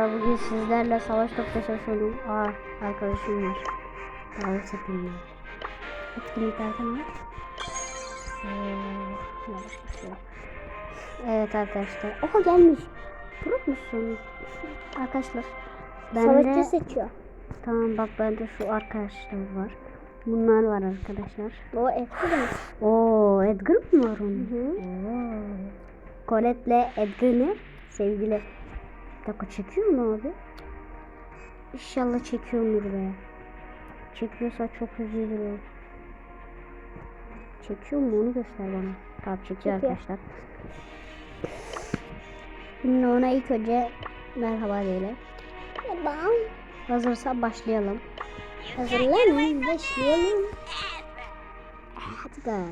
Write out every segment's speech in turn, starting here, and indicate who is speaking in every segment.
Speaker 1: Bugün sizlerle savaş topla çalışıyorum. Aa arkadaşım var. Davet yapayım. Etkinlik derken ne? Ee, yavaş başlayalım. Evet arkadaşlar. Oha gelmiş. Grup musun? Arkadaşlar. Ben
Speaker 2: Savaşçı
Speaker 1: de,
Speaker 2: seçiyor.
Speaker 1: tamam bak bende şu arkadaşlar var. Bunlar var arkadaşlar.
Speaker 2: O etkili.
Speaker 1: Oo Edgar mı var onun?
Speaker 2: Hı.
Speaker 1: Oo. Colette'le Edgar'ı sevgili. Bir dakika çekiyor mu abi? İnşallah çekiyordur be. Çekiyorsa çok üzülürüm. Çekiyor mu onu göster bana. Tamam çekiyor
Speaker 2: Çekiyor.
Speaker 1: arkadaşlar. Şimdi ona ilk önce merhaba diyelim.
Speaker 2: Tamam.
Speaker 1: Hazırsa başlayalım.
Speaker 2: Hazırlanın. Başlayalım.
Speaker 1: Hadi be.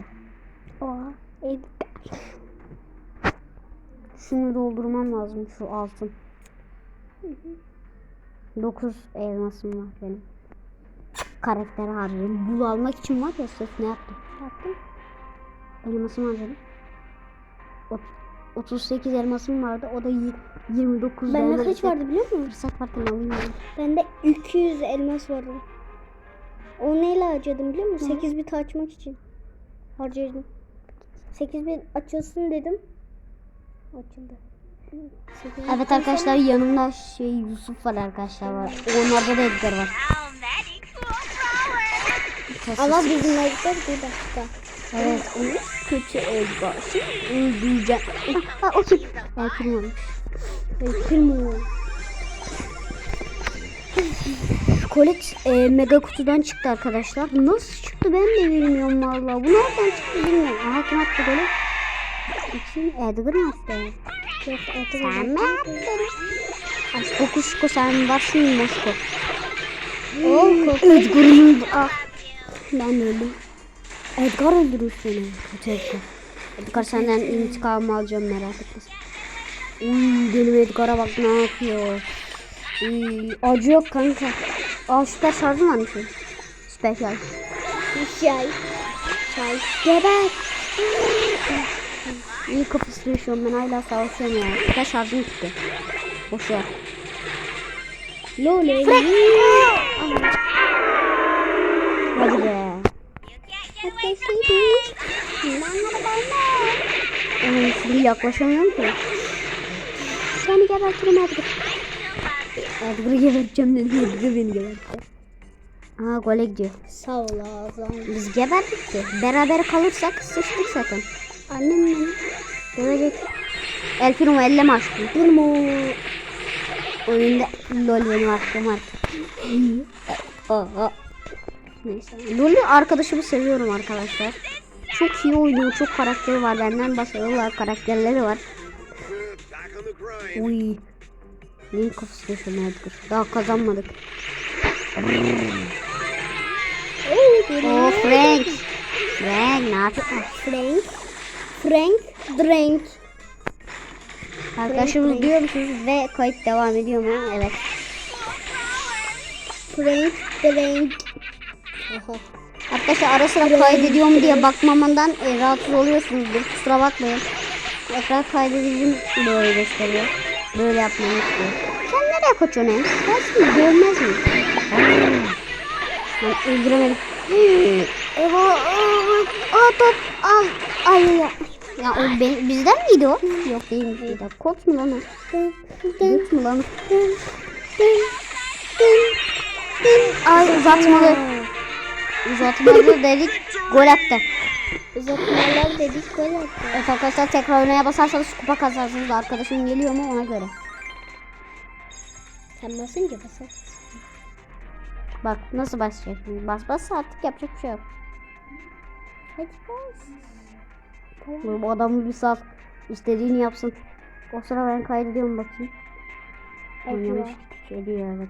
Speaker 2: Oha.
Speaker 1: Şunu doldurmam lazım şu altın. 9 elmasım var benim. Karakter harcadım. Bul almak için var ya sırf ne yaptım?
Speaker 2: Ne yaptın?
Speaker 1: Elmasımı harcadım. Ot- 38 elmasım vardı. O da yi- 29
Speaker 2: Bende
Speaker 1: elmas.
Speaker 2: kaç vardı biliyor musun?
Speaker 1: Fırsat varken alayım dedim.
Speaker 2: Bende 200 elmas vardı. O neyle harcadım biliyor musun?
Speaker 1: Hı.
Speaker 2: 8 bit açmak için. Harcadım. 8 bit açılsın dedim. Açıldı. 8 bit
Speaker 1: Evet arkadaşlar yanımda şey Yusuf var arkadaşlar var. Onlarda da Edgar var.
Speaker 2: Ama bizim Edgar bir başka.
Speaker 1: Evet. Kötü Edgar. Öldüreceğim. Ha o kim? Ben kırmadım.
Speaker 2: Kırmıyor.
Speaker 1: Kolet e, mega kutudan çıktı arkadaşlar. Nasıl çıktı ben de bilmiyorum valla. Bu nereden çıktı bilmiyorum. Aha kim attı golü? Kim? Edgar mı attı? Sen mi attın? Aşk okuşko sen varsın Mosko. Edgar'ın. Ah. Ben öldüm. Edgar öldürür seni. Kötü Edgar. Edgar senden intikam alacağım merak etme. Uy benim Edgar'a bak ne yapıyor. Uy, acı yok kanka. Aa süper şarjım varmış. Süper şarj.
Speaker 2: Çay. Çay.
Speaker 1: Geber. İyi kafası yaşıyorum ben hala savaşıyorum ya. Süper şarjım gitti. Boş ver.
Speaker 2: Lole.
Speaker 1: Hadi be. Onun şimdi yaklaşamıyorum ki. Seni gebertirim Edgar. Edgar'ı geberteceğim dedi. Edgar beni gebertti. Aha gole gidiyor.
Speaker 2: Sağ ol ağzım.
Speaker 1: Biz geberdik ki. Beraber kalırsak sıçtık zaten. Annem beni dövecek. El Primo elleme aşkım. Durma. Oyunda lol benim aşkım artık. Aa. Neyse. LoL'ü arkadaşımı seviyorum arkadaşlar. Çok iyi oynuyor. Çok karakteri var. Benden başarılı var. Karakterleri var. Uy. Neyin kafası yaşıyor Edgar? Daha kazanmadık. Oo Frank. Frank ne yapıyorsun?
Speaker 2: Frank. Frank. Drink.
Speaker 1: Arkadaşımız
Speaker 2: Frank.
Speaker 1: diyor musunuz ve kayıt devam ediyor mu? Evet.
Speaker 2: Frank. Drink. Oha.
Speaker 1: Arkadaşlar ara sıra kaydediyorum diye bakmamandan e, rahatsız oluyorsunuzdur. Kusura bakmayın. Ekran kaydedicim böyle gösteriyor. Böyle yapmamı istiyor. Sen nereye kaçıyorsun? Ben seni görmez miyim? Ben öldüremedim. Eyvah. Aa top al. Ay ya. Ya o be- bizden miydi o? Yok değilmiş. Bir dakika. Kot mu lan o? Kot mu lan o? Ay uzatmalı. Uzatmalı dedik. Gol attı.
Speaker 2: Uzatmalar dedik gol attı.
Speaker 1: Evet arkadaşlar tekrar oynaya basarsanız kupa kazarsınız. Arkadaşım geliyor mu ona göre.
Speaker 2: Sen basınca basar.
Speaker 1: Bak nasıl basacak şimdi. Bas bas artık yapacak bir şey yok.
Speaker 2: Hadi bas.
Speaker 1: Bu adamı bir sal. istediğini yapsın. O sıra ben kaydediyorum bakayım. Oynamış ediyor evet.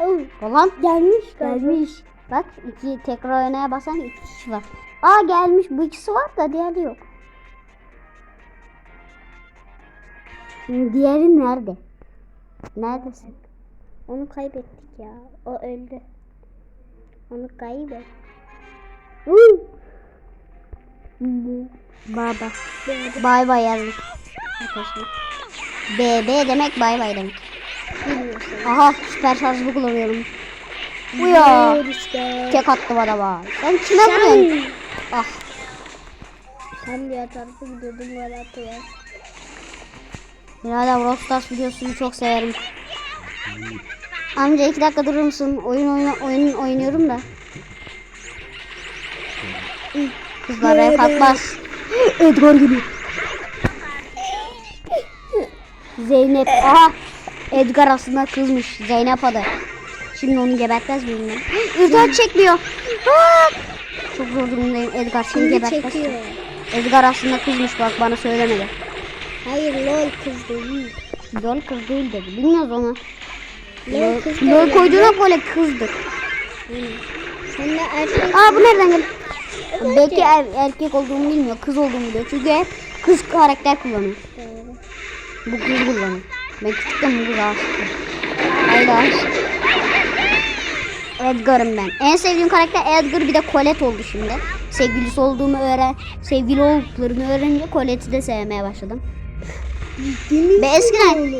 Speaker 2: Oh, gelmiş
Speaker 1: gelmiş. Bak iki tekrar oynaya basan iki kişi var. Aa gelmiş bu ikisi var da diğeri yok. Şimdi diğeri nerede? Neredesin?
Speaker 2: Onu kaybettik ya. O öldü. Onu kaybet.
Speaker 1: Baba. Bay bay yazmış. Arkadaşlar. BB demek bay bay demek. Aha süper şarjımı kullanıyorum. Bu ya.
Speaker 2: İşte.
Speaker 1: Tek attım adama. Sen kime vuruyorsun? Ah.
Speaker 2: Tam diğer tarafa gidiyordum böyle atıyor.
Speaker 1: Birader Brawl Stars videosunu çok severim. Amca iki dakika durur musun? Oyun oyun oyun oynuyorum da. Kızlara kalkmaz. Edgar gibi. Zeynep. Aha. Edgar aslında kızmış. Zeynep adı. Şimdi onu gebertmez miyim ben? Edgar çekmiyor. Aa! Çok zor durumdayım. Edgar seni
Speaker 2: Şimdi
Speaker 1: gebertmez.
Speaker 2: çekiyor.
Speaker 1: Edgar aslında kızmış bak bana söylemedi.
Speaker 2: Hayır lol kız değil.
Speaker 1: Lol kız değil dedi. Bilmiyoruz onu.
Speaker 2: Lol
Speaker 1: Lol koyduğuna böyle kızdır.
Speaker 2: Sen de erkek.
Speaker 1: Aa bu nereden geldi? Belki er- erkek olduğumu bilmiyor. Kız olduğumu biliyor. Çünkü hep kız karakter kullanıyor.
Speaker 2: Doğru.
Speaker 1: Bu kız kullanıyor. Ben küçükken bu kız aşıktım. Haydi aşık. Edgar'ım ben. En sevdiğim karakter Edgar bir de Colette oldu şimdi. Sevgilisi olduğumu öğren, sevgili olduklarını öğrenince Colette'i de sevmeye başladım. Ve eskiden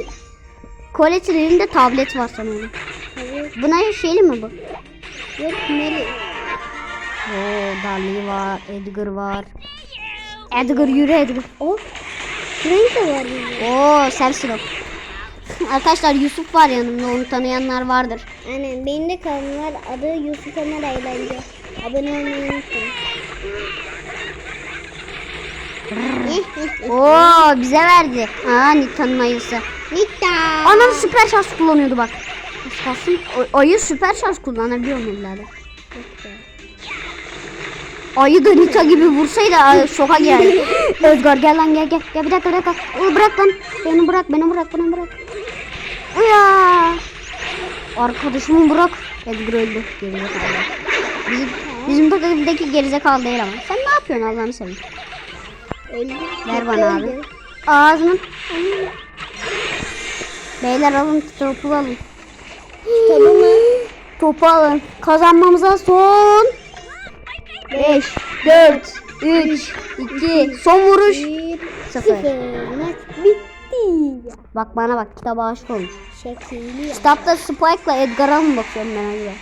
Speaker 1: Colette'in elinde tablet var sanırım.
Speaker 2: Evet.
Speaker 1: Buna şeyli mi bu?
Speaker 2: Yok.
Speaker 1: Oo, Dali var, Edgar var. Edgar yürü Edgar.
Speaker 2: O. Frank de var.
Speaker 1: Oo, sensin o. Arkadaşlar Yusuf var yanımda, onu tanıyanlar vardır.
Speaker 2: Aynen benim de kanalım var. Adı Yusuf Ömer Eğlence. Abone olmayı unutmayın.
Speaker 1: Oo, bize verdi. Aa, Nita'nın ayısı.
Speaker 2: Nita.
Speaker 1: Anam süper şans kullanıyordu bak. Kalsın, ayı süper şans kullanabiliyor mu evladım? Ayı da Nita gibi vursaydı ay, şoka girerdi. Özgür gel lan gel gel. Gel bir dakika bir dakika. Bırak lan. Beni bırak beni bırak beni bırak. Ya. Arkadaşımı bırak. Edgar öldü. Gerizekalı. Bizim, bizim takımdaki gerizekalı değil ama. Sen ne yapıyorsun Allah'ını seveyim.
Speaker 2: Öldü.
Speaker 1: Ver bana abi. Ağzını. Beyler alın topu alın. Topu alın. Kazanmamıza son 5, 4, 3, 2, son vuruş.
Speaker 2: Bir.
Speaker 1: 0.
Speaker 2: Sıfır. Maç bitti.
Speaker 1: Bak bana bak kitaba aşık olmuş.
Speaker 2: Şekilli.
Speaker 1: Kitapta Spike'la Edgar'a mı bakıyorum ben acaba?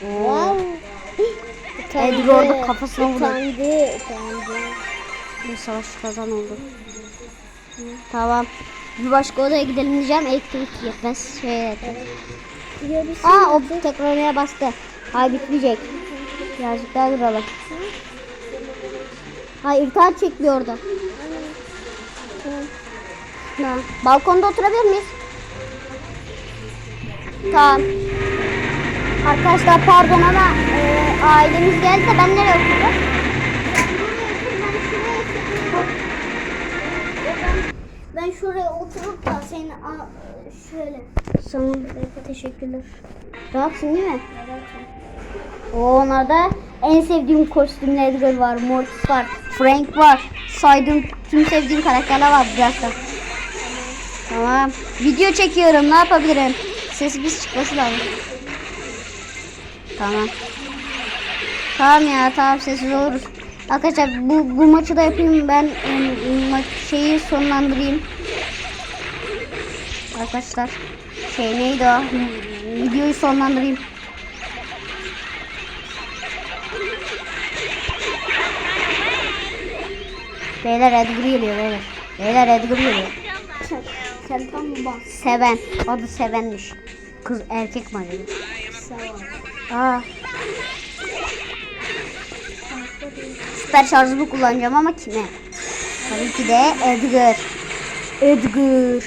Speaker 2: Wow.
Speaker 1: Edgar orada kafasına vurdu.
Speaker 2: Utandı. Utandı.
Speaker 1: Bir savaş kazan oldu. Tamam. Bir başka odaya gidelim diyeceğim. Elektrik yetmez. Şey yetmez.
Speaker 2: Görüşürüz.
Speaker 1: Aa o tekrar oraya bastı. Ay bitmeyecek. Birazcık daha duralım. Hayır irtihat çekmiyor orada. Ha, balkonda oturabilir miyiz? Tamam. Arkadaşlar pardon ama e, ailemiz geldi de ben nereye oturacağım?
Speaker 2: Ben şuraya oturup da seni şöyle.
Speaker 1: Sana
Speaker 2: Teşekkürler.
Speaker 1: rahatsın değil mi? O onlarda en sevdiğim kostümler Edgar var, Mortis var, Frank var. Saydığım tüm sevdiğim karakterler var biraz da. Tamam. Video çekiyorum. Ne yapabilirim? Sesimiz çıkması lazım. Tamam. Tamam ya tamam sessiz oluruz. Arkadaşlar bu, bu maçı da yapayım ben şeyi sonlandırayım. Arkadaşlar şey neydi o? Videoyu sonlandırayım. Beyler Edgar geliyor beyler. Beyler Edgar geliyor.
Speaker 2: Sen tam mı bak?
Speaker 1: Seven. Adı Seven'miş. Kız erkek mi acaba?
Speaker 2: Ol.
Speaker 1: Aa. Süper şarjımı kullanacağım ama kime? Tabii ki de Edgar. Edgar.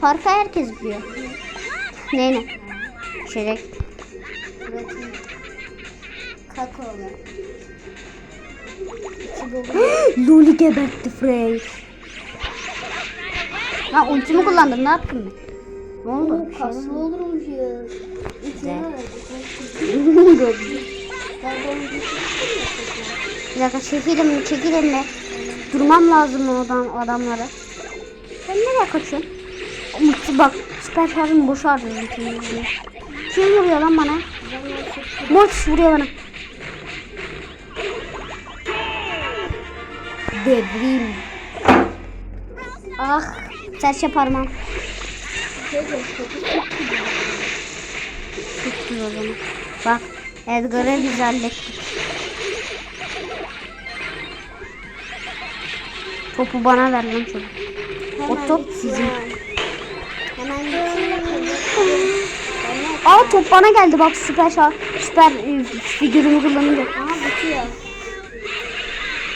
Speaker 1: Parka herkes biliyor. Ne ne? İçecek.
Speaker 2: Kakaolu.
Speaker 1: Loli gebertti Frey. Ha ultimi kullandım ne yaptım ben? Ne oldu? Şey
Speaker 2: Kaslı olurmuş ya. İçine
Speaker 1: oldu. Bir dakika çekilin mi çekilin mi? Durmam lazım o adam, adamlara. Sen nereye kaçıyorsun? Bak süper şarjım boş harcadım şimdi. Kim vuruyor lan bana? Mortis vuruyor bana. Devrim. Ah serçe parmağım. Tuttu o zaman. Bak Edgar'ı biz hallettik. Topu bana ver lan çocuk. O top sizin.
Speaker 2: Hemen.
Speaker 1: Aa top bana geldi bak süper şah. Süper e, figürümü kullanınca.
Speaker 2: Aha bitiyor.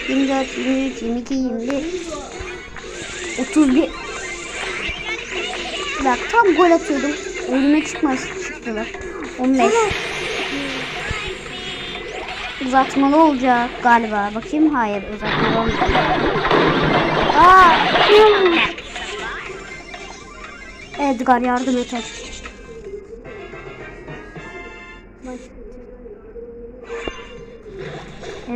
Speaker 1: 24, 23, 22, 21, 31. Bak tam gol atıyordum. Önüme çıkmaz çıktılar. 15. Uzatmalı olacak galiba. Bakayım hayır uzatmalı olmayacak. Aa? Edgar yardım et.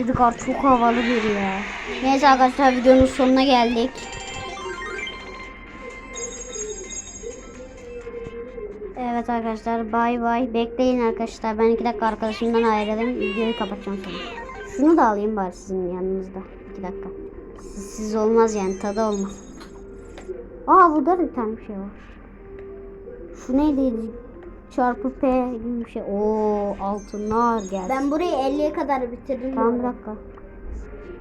Speaker 1: Edgar çok havalı biri ya. Neyse arkadaşlar videonun sonuna geldik. Evet arkadaşlar bay bay. Bekleyin arkadaşlar. Ben iki dakika arkadaşımdan ayrılayım. Videoyu kapatacağım sonra. Şunu da alayım bari sizin yanınızda. İki dakika. Siz, siz olmaz yani tadı olmaz. Aa burada da bir tane bir şey var. Şu neydi? Çarpı P gibi bir şey. Oo altınlar geldi.
Speaker 2: Ben burayı 50'ye kadar bitirdim.
Speaker 1: Tamam bir dakika.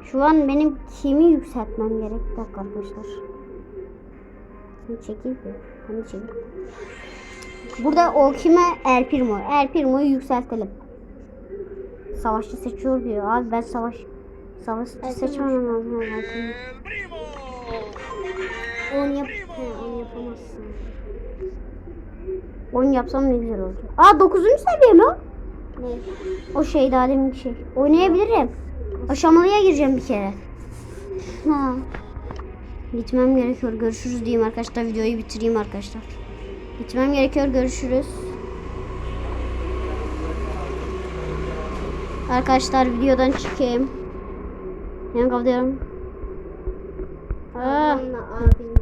Speaker 1: Şu an benim kimi yükseltmem gerek? Bir dakika arkadaşlar. Sen çekil bir. Hani çekil. Burada o kime? El Primo. El Primo'yu yükseltelim. Savaşçı seçiyor diyor. Abi ben savaş savaşçı seçmemem lazım. El Primo.
Speaker 2: Onu yap. Onu yapamazsın.
Speaker 1: Oyun yapsam ne güzel olacak. Aa 9. seviye mi o?
Speaker 2: Ne?
Speaker 1: O şey daha demin şey. Oynayabilirim. Aşamalıya gireceğim bir kere. Ha. Gitmem gerekiyor. Görüşürüz diyeyim arkadaşlar. Videoyu bitireyim arkadaşlar. Gitmem gerekiyor. Görüşürüz. Arkadaşlar videodan çıkayım. Kapatıyorum. Aa.
Speaker 2: Abim çıktı.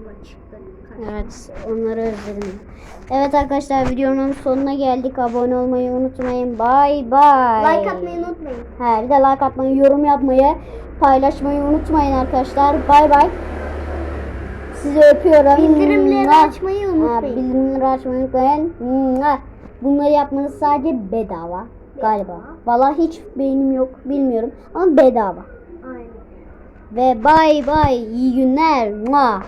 Speaker 1: Evet, onları özledim. Evet arkadaşlar videonun sonuna geldik. Abone olmayı unutmayın. Bay bay.
Speaker 2: Like atmayı unutmayın.
Speaker 1: He, bir de like atmayı, yorum yapmayı, paylaşmayı unutmayın arkadaşlar. Bay bay. Sizi öpüyorum.
Speaker 2: Bildirimleri
Speaker 1: Mua.
Speaker 2: açmayı
Speaker 1: Ha,
Speaker 2: unutmayın.
Speaker 1: bildirimleri açmayı unutmayın. Mua. Bunları yapmanız sadece bedava galiba. Vallahi hiç beynim yok bilmiyorum ama bedava.
Speaker 2: Aynen.
Speaker 1: Ve bay bay iyi günler. Mua.